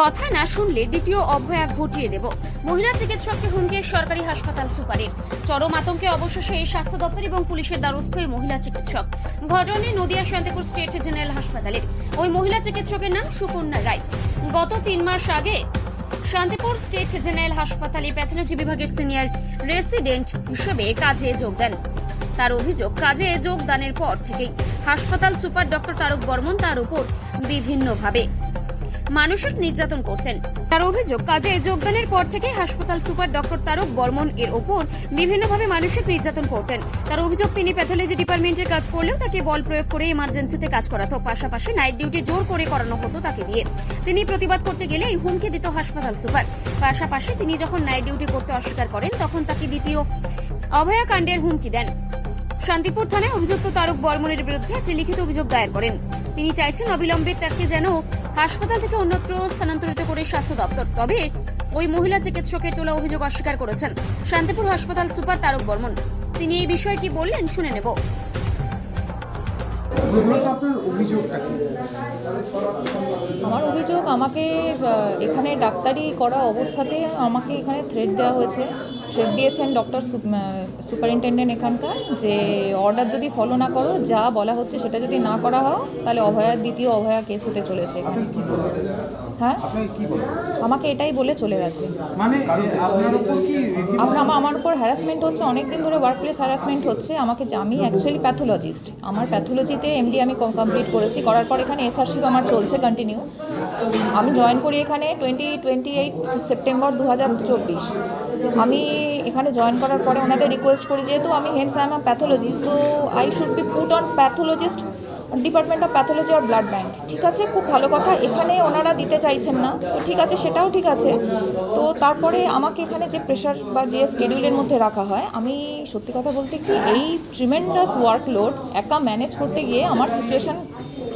কথা না শুনলে দ্বিতীয় অভয়া ঘটিয়ে দেব। মহিলা চিকিৎসককে হুমকি সরকারি হাসপাতাল সুপারের চরম আতঙ্কে অবশেষে এই স্বাস্থ্য দপ্তর এবং পুলিশের দ্বারস্থ এই মহিলা চিকিৎসক। ঘটনাটি নদিয়া শান্তিপুর স্টেট জেনারেল হাসপাতালের। ওই মহিলা চিকিৎসকের নাম সুকন্যা রায়। গত তিন মাস আগে শান্তিপুর স্টেট জেনারেল হাসপাতালে প্যাথোলজি বিভাগের সিনিয়র রেসিডেন্ট হিসেবে কাজে যোগ দেন। তার অভিযোগ, কাজে যোগদানের পর থেকেই হাসপাতাল সুপার ডক্টর তারক বর্মন তার উপর বিভিন্নভাবে মানসিক নির্যাতন করতেন। তার অভিযোগ, কাজে যোগদানের পর থেকে হাসপাতাল সুপার ডক্টর তারক বর্মন এর ওপর বিভিন্নভাবে মানসিক নির্যাতন করতেন। তার অভিযোগ, তিনি প্যাথোলজি ডিপার্টমেন্টের কাজ করলেও তাকে বল প্রয়োগ করে ইমার্জেন্সিতে কাজ করাতো। পাশাপাশি নাইট ডিউটি জোর করে করানো হতো তাকে দিয়ে। তিনি প্রতিবাদ করতে গেলে এই হুমকি দিত হাসপাতাল সুপার। পাশাপাশি তিনি যখন নাইট ডিউটি করতে অস্বীকার করেন, তখন তাকে দ্বিতীয় অভয়াকাণ্ডের হুমকি দেন। শান্তিপুর থানায় অভিযুক্ত তারক বর্মনের বিরুদ্ধে একটি লিখিত অভিযোগ দায়ের করেন। তিনি চাইছেন অবিলম্বে তাকে যেন হাসপাতাল থেকে অন্যত্র স্থানান্তরিত করে স্বাস্থ্য দপ্তর। তবে ওই মহিলা চিকিৎসকের তোলা অভিযোগ অস্বীকার করেছেন শান্তিপুর হাসপাতাল সুপার তারক বর্মন। তিনি এই বিষয়ে কি বললেন শুনে নেব। আমার অভিযোগ আমাকে এখানে ডাক্তারি করা অবস্থাতে আমাকে এখানে থ্রেড দেওয়া হয়েছে। থ্রেড দিয়েছেন ডক্টর সুপারিনটেন্ডেন্ট এখানকার যে অর্ডার যদি ফলো না করো যা বলা হচ্ছে সেটা যদি না করা হয় তাহলে অভয়ার দ্বিতীয় অভয়া কেস হতে চলেছে এখানে। হ্যাঁ? আমাকে এটাই বলে চলে গেছে। মানে আপনার আমার আমার উপর হ্যারাসমেন্ট হচ্ছে অনেক দিন ধরে ওয়ার্ক প্লেস হ্যারাসমেন্ট হচ্ছে। আমাকে যে- আমি অ্যাকচুয়ালি প্যাথোলজিস্ট আমার প্যাথোলজিতে এমডি আমি কমপ্লিট করেছি। করার পর এখানে এসআরশিপ আমার চলছে কন্টিনিউ আমি জয়েন করি এখানে টোয়েন্টি টোয়েন্টি এইট সেপ্টেম্বর দু হাজার চব্বিশ। আমি এখানে জয়েন করার পরে ওনাদের রিকোয়েস্ট করি, যেহেতু আমি hence I am pathologist so I should be put on pathologist department of pathology R blood bank ঠিক আছে? খুব ভালো কথা। এখানে ওনারা দিতে চাইছেন না। তো ঠিক আছে, সেটাও ঠিক আছে। তো তারপরে আমাকে এখানে যে প্রেশার বা যে স্কেডিউলের মধ্যে রাখা হয়, আমি সত্যি কথা বলতে কি, এই ট্রিমেন্ডাস ওয়ার্কলোড একা ম্যানেজ করতে গিয়ে আমার সিচুয়েশান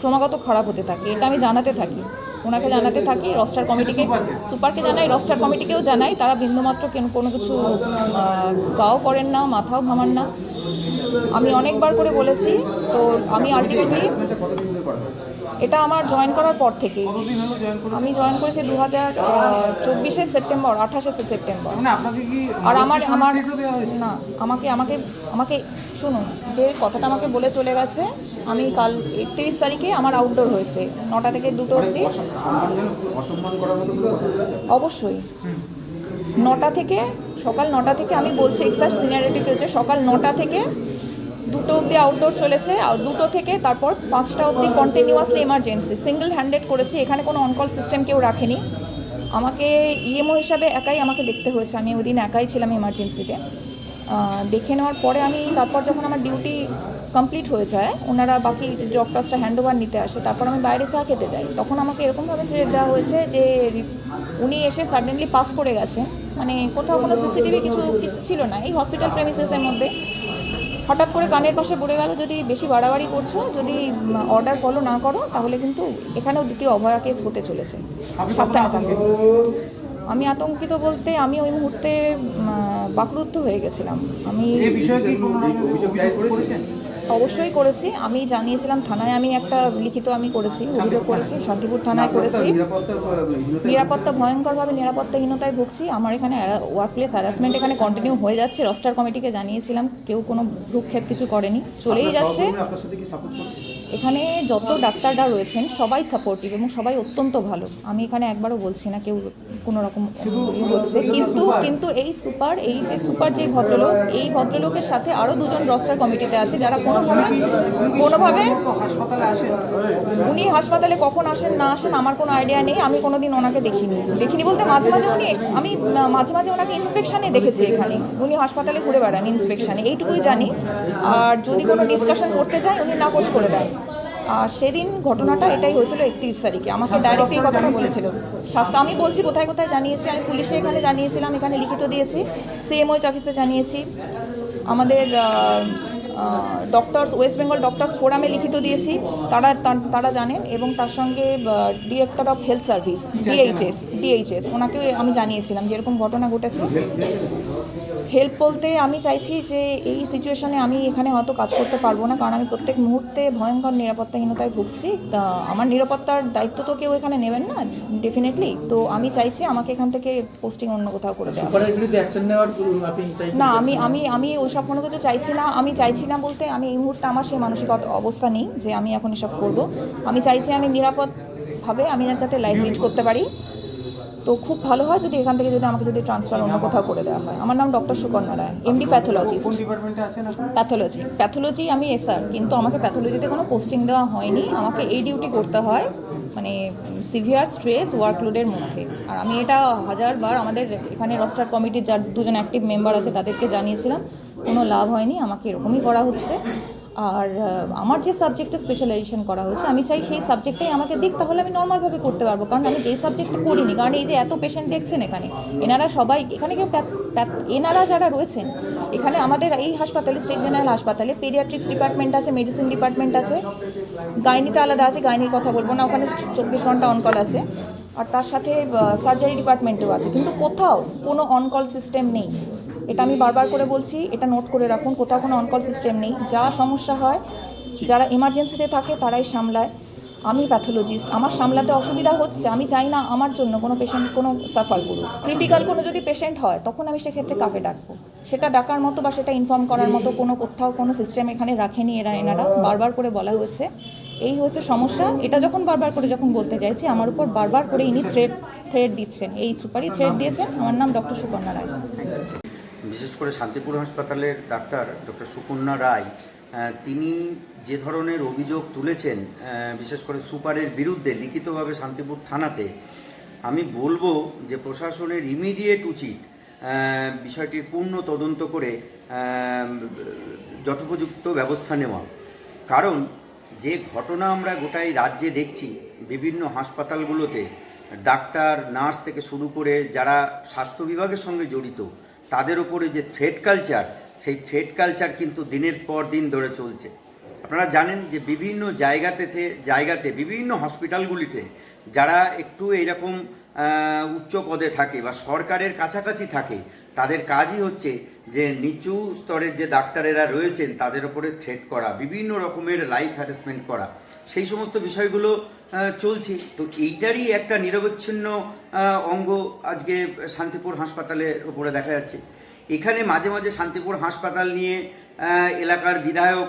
ক্রমাগত খারাপ হতে থাকে, এটা আমি জানাতে থাকি। ওনাকে জানাতে থাকি রস্টার কমিটিকে সুপারকে জানাই রস্টার কমিটিকেও জানাই, তারা বিন্দুমাত্র কেন- কিছু গাও করেন না, মাথাও ঘামান না। আমি অনেকবার করে বলেছি, তো আমি আলটিমেটলি এটা আমার জয়েন করার পর থেকে আমি জয়েন করেছি দু হাজার চব্বিশে সেপ্টেম্বর আঠাশে সেপ্টেম্বর। মানে আর আমার আমার? না আমাকে আমাকে আমাকে শুনুন যে কথাটা আমাকে বলে চলে গেছে আমি কাল একত্রিশ তারিখে আমার আউটডোর হয়েছে নটা থেকে দুটো অবধি। কথা হয়েছে? অবশ্যই। নটা থেকে সকাল নটা থেকে আমি বলছি এক্সার সিনিয়রিটিতে হচ্ছে সকাল নটা থেকে দুটো অবধি আউটডোর চলেছে, আর দুটো থেকে তারপর পাঁচটা অবধি কন্টিনিউয়াসলি এমার্জেন্সি সিঙ্গেল হ্যান্ডেড করেছি, এখানে কোনো অনকল সিস্টেম কেউ রাখেনি। আমাকে ইএমও হিসাবে একাই আমাকে দেখতে হয়েছে, আমি ওই দিন একাই ছিলাম এমার্জেন্সিতে দেখে নেওয়ার পরে আমি তারপর যখন আমার ডিউটি কমপ্লিট হয়ে যায়, ওনারা বাকি যে ডক্টরসরা হ্যান্ড ওভার নিতে আসে, তারপর আমি বাইরে চা খেতে যাই। তখন আমাকে এরকমভাবে থ্রেট দেওয়া হয়েছে যে, উনি এসে সাডেনলি পাস করে গেছে মানে কোথাও কোনো সিসিটিভি কিছু কিছু ছিল না, এই হসপিটাল প্রেমিসেসের মধ্যে। হঠাৎ করে কানের পাশে পড়ে গেল, যদি বেশি বাড়াবাড়ি করছ, যদি অর্ডার ফলো না করো, তাহলে কিন্তু এখানেও দ্বিতীয় অভয়া কেস হতে চলেছে। সাবধানে আমি আতঙ্কিত বলতে আমি ওই মুহূর্তে বাকরুদ্ধ হয়ে গেছিলাম। আমি অবশ্যই করেছি। আমি জানিয়েছিলাম থানায় আমি একটা লিখিত আমি করেছি অভিযোগ করেছি শান্তিপুর থানায় করেছি। নিরাপত্তা ভয়ঙ্করভাবে নিরাপত্তাহীনতায় ভুগছি। আমার এখানে ওয়ার্ক প্লেস হ্যারাসমেন্ট এখানে কন্টিনিউ হয়ে যাচ্ছে। রস্টার কমিটিকে জানিয়েছিলাম কেউ কোনো ভ্রুক্ষেপ কিছু করেনি। চলেই যাচ্ছে। এখানে যত ডাক্তাররা রয়েছেন সবাই সাপোর্টিভ এবং সবাই অত্যন্ত ভালো। আমি এখানে একবারও বলছি না কেউ কোনো রকম হচ্ছে। কিন্তু কিন্তু এই সুপার এই যে সুপার যে ভদ্রলোক এই ভদ্রলোকের সাথে আরও দুজন রস্টার কমিটিতে আছে যারা কোনোভাবে কোনোভাবে উনি হাসপাতালে কখন আসেন না আসেন আমার কোনো আইডিয়া নেই। আমি কোনো দিন ওনাকে দেখিনি। দেখিনি বলতে মাঝে মাঝে উনি আমি মাঝে মাঝে ওনাকে ইন্সপেকশনে দেখেছি এখানে। উনি হাসপাতালে ঘুরে বেড়ান ইন্সপেকশনে এইটুকুই জানি। আর যদি কোনো ডিসকাশন করতে চাই উনি নাকচ করে আর সেদিন ঘটনাটা এটাই হয়েছিল একত্রিশ তারিখে। আমাকে ডাইরেক্ট এই কথাটা বলেছিল। স্বাস্থ্য আমি বলছি কোথায় কোথায় জানিয়েছি? আমি পুলিশে এখানে জানিয়েছিলাম, এখানে লিখিত দিয়েছি। সিএমওইচ অফিসে জানিয়েছি। আমাদের ডক্টরস ওয়েস্ট বেঙ্গল ডক্টরস ফোরামে লিখিত দিয়েছি। তারা তারা জানেন এবং তার সঙ্গে director of health service DHS DHS ওনাকেও আমি জানিয়েছিলাম যেরকম ঘটনা ঘটেছে। হেল্প বলতে আমি চাইছি যে এই সিচুয়েশনে আমি এখানে হয়তো কাজ করতে পারব না কারণ আমি প্রত্যেক মুহূর্তে ভয়ঙ্কর নিরাপত্তাহীনতায় ভুগছি। তা আমার নিরাপত্তার দায়িত্ব তো কেউ এখানে নেবেন না ডেফিনেটলি তো আমি চাইছি আমাকে এখান থেকে পোস্টিং অন্য কোথাও করে দেওয়া। না আমি আমি আমি ওইসব কোনো কিছু চাইছি না। আমি চাইছি না বলতে আমি এই মুহূর্তে আমার সেই মানসিক অবস্থা নেই যে আমি এখন এসব করব। আমি চাইছি আমি নিরাপদভাবে আমি যাতে লাইফ লিড করতে পারি। তো খুব ভালো হয় যদি এখান থেকে যদি আমাকে যদি ট্রান্সফার অন্য কোথাও করে দেওয়া হয়। আমার নাম doctor Sukanya Roy MD pathologist আছেন প্যাথোলজি প্যাথোলজি আমি এসআর কিন্তু আমাকে প্যাথোলজিতে কোনো পোস্টিং দেওয়া হয়নি। আমাকে এই ডিউটি করতে হয় মানে সিভিয়ার স্ট্রেস ওয়ার্কলোডের মধ্যে। আর আমি এটা হাজারবার আমাদের এখানে রস্টার কমিটির যার দুজন অ্যাক্টিভ মেম্বার আছে তাদেরকে জানিয়েছিলাম কোনো লাভ হয়নি আমাকে এরকমই করা হচ্ছে। আর আমার যে সাবজেক্টে স্পেশালাইজেশন করা হয়েছে, আমি চাই সেই সাবজেক্টেই আমাকে দিক, তাহলে আমি নর্মালভাবে করতে পারব। কারণ আমি যেই সাবজেক্টে করিনি, কারণ এই যে এত পেশেন্ট দেখছেন এখানে, এনারা সবাই, এখানে কেউ এনারা যারা রয়েছেন, এখানে আমাদের এই হাসপাতালে স্টেট জেনারেল হাসপাতালে পেডিয়াট্রিক্স ডিপার্টমেন্ট আছে মেডিসিন ডিপার্টমেন্ট আছে গাইনিতে আলাদা আছে গাইনির কথা বলব না, ওখানে চব্বিশ ঘণ্টা অনকল আছে, আর তার সাথে সার্জারি ডিপার্টমেন্টও আছে। কিন্তু কোথাও কোনো অনকল সিস্টেম নেই। এটা আমি বারবার করে বলছি, এটা নোট করে রাখুন, কোথাও কোনো অনকল সিস্টেম নেই। যা সমস্যা হয়, যারা এমার্জেন্সিতে থাকে, তারাই সামলায়। আমি প্যাথোলজিস্ট আমার সামলাতে অসুবিধা হচ্ছে, আমি চাই না আমার জন্য কোনো পেশেন্ট কোনো সাফার করুক। ক্রিটিক্যাল কোনো যদি পেশেন্ট হয়, তখন আমি সেক্ষেত্রে কাকে ডাকবো? সেটা ডাকার মতো বা সেটা ইনফর্ম করার মতো কোনো কোথাও কোনো সিস্টেম এখানে রাখেনি এরা, এনারা, বারবার করে বলা হয়েছে। এই হচ্ছে সমস্যা। এটা যখন বারবার করে যখন বলতে চাইছি, আমার উপর বারবার করে ইনি থ্রেড থ্রেড দিচ্ছেন। এই সুপারই থ্রেড দিয়েছেন। আমার নাম ডক্টর সুকন্যা রায়। বিশেষ করে শান্তিপুর হাসপাতালের ডাক্তার ডক্টর সুকন্যা রায় তিনি যে ধরনের অভিযোগ তুলেছেন বিশেষ করে সুপারের বিরুদ্ধে লিখিতভাবে শান্তিপুর থানাতে, আমি বলব যে প্রশাসনের ইমিডিয়েট উচিত বিষয়টির পূর্ণ তদন্ত করে যথোপযুক্ত ব্যবস্থা নেওয়া। কারণ যে ঘটনা আমরা গোটাই রাজ্যে দেখছি, বিভিন্ন হাসপাতালগুলোতে ডাক্তার, নার্স থেকে শুরু করে যারা স্বাস্থ্য বিভাগের সঙ্গে জড়িত, তাদের ওপরে যে থ্রেড কালচার সেই থ্রেড কালচার কিন্তু দিনের পর দিন ধরে চলছে। আপনারা জানেন যে বিভিন্ন জায়গাতে জায়গাতে, বিভিন্ন হসপিটালগুলিতে যারা একটু এইরকম উচ্চ পদে থাকে বা সরকারের কাছাকাছি থাকে, তাদের কাজই হচ্ছে যে নিচু স্তরের যে ডাক্তারেরা রয়েছেন, তাদের ওপরে থ্রেট করা, বিভিন্ন রকমের লাইফ হ্যারাসমেন্ট করা। সেই সমস্ত বিষয়গুলো চলছে। তো এইটারই একটা নিরবচ্ছিন্ন অঙ্গ আজকে শান্তিপুর হাসপাতালের উপরে দেখা যাচ্ছে। এখানে মাঝে মাঝে শান্তিপুর হাসপাতাল নিয়ে এলাকার বিধায়ক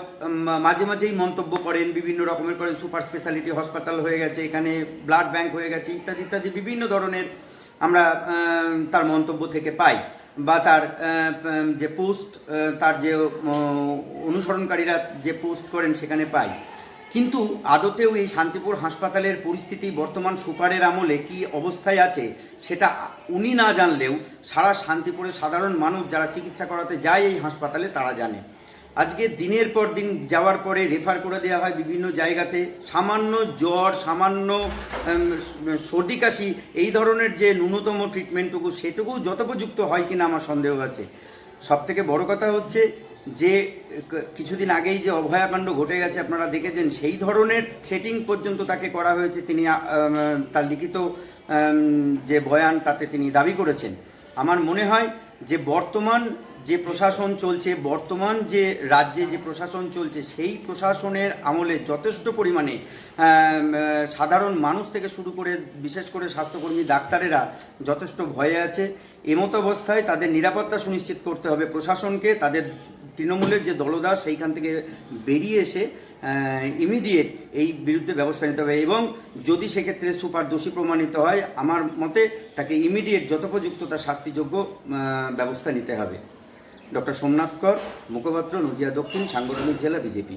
মাঝে মাঝেই মন্তব্য করেন, বিভিন্ন রকমের করেন সুপার স্পেশালিটি হাসপাতাল হয়ে গেছে, এখানে ব্লাড ব্যাংক হয়ে গেছে, ইত্যাদি ইত্যাদি বিভিন্ন ধরনের আমরা তার মন্তব্য থেকে পাই বা তার যে পোস্ট তার যে অনুসরণকারীরা যে পোস্ট করেন সেখানে পাই। কিন্তু আদতেও এই শান্তিপুর হাসপাতালের পরিস্থিতি বর্তমান সুপারের আমলে কি অবস্থায় আছে, সেটা উনি না জানলেও সারা শান্তিপুরের সাধারণ মানুষ যারা চিকিৎসা করাতে যায় এই হাসপাতালে তারা জানে। আজকে দিনের পর দিন যাওয়ার পরে রেফার করে দেওয়া হয় বিভিন্ন জায়গাতে, সামান্য জ্বর, সামান্য সর্দি কাশি, এই ধরনের যে ন্যূনতম ট্রিটমেন্টটুকু সেটুকু যথোপযুক্ত হয় কিনা আমার সন্দেহ আছে। সব থেকে বড় কথা হচ্ছে যে কিছুদিন আগেই যে অভয়াকাণ্ড ঘটে গেছে, আপনারা দেখেছেন, সেই ধরনের থ্রেটিং পর্যন্ত তাকে করা হয়েছে। তিনি তার লিখিত যে বয়ান তাতে তিনি দাবি করেছেন। আমার মনে হয় যে বর্তমান যে প্রশাসন চলছে, বর্তমান যে রাজ্যে যে প্রশাসন চলছে, সেই প্রশাসনের আমলে যথেষ্ট পরিমাণে সাধারণ মানুষ থেকে শুরু করে, বিশেষ করে স্বাস্থ্যকর্মী, ডাক্তারেরা যথেষ্ট ভয়ে আছে। এমতো অবস্থায় তাদের নিরাপত্তা সুনিশ্চিত করতে হবে প্রশাসনকে, তাদের তৃণমূলের যে দলদাস সেইখান থেকে বেরিয়ে এসে ইমিডিয়েট এই বিরুদ্ধে ব্যবস্থা নিতে হবে। এবং যদি সেক্ষেত্রে সুপার দোষী প্রমাণিত হয়, আমার মতে তাকে ইমিডিয়েট যথোপযুক্ত তার শাস্তিযোগ্য ব্যবস্থা নিতে হবে। ডক্টর সোমনাথ কর, মুখপাত্র নদিয়া দক্ষিণ, সাংগঠনিক জেলা বিজেপি।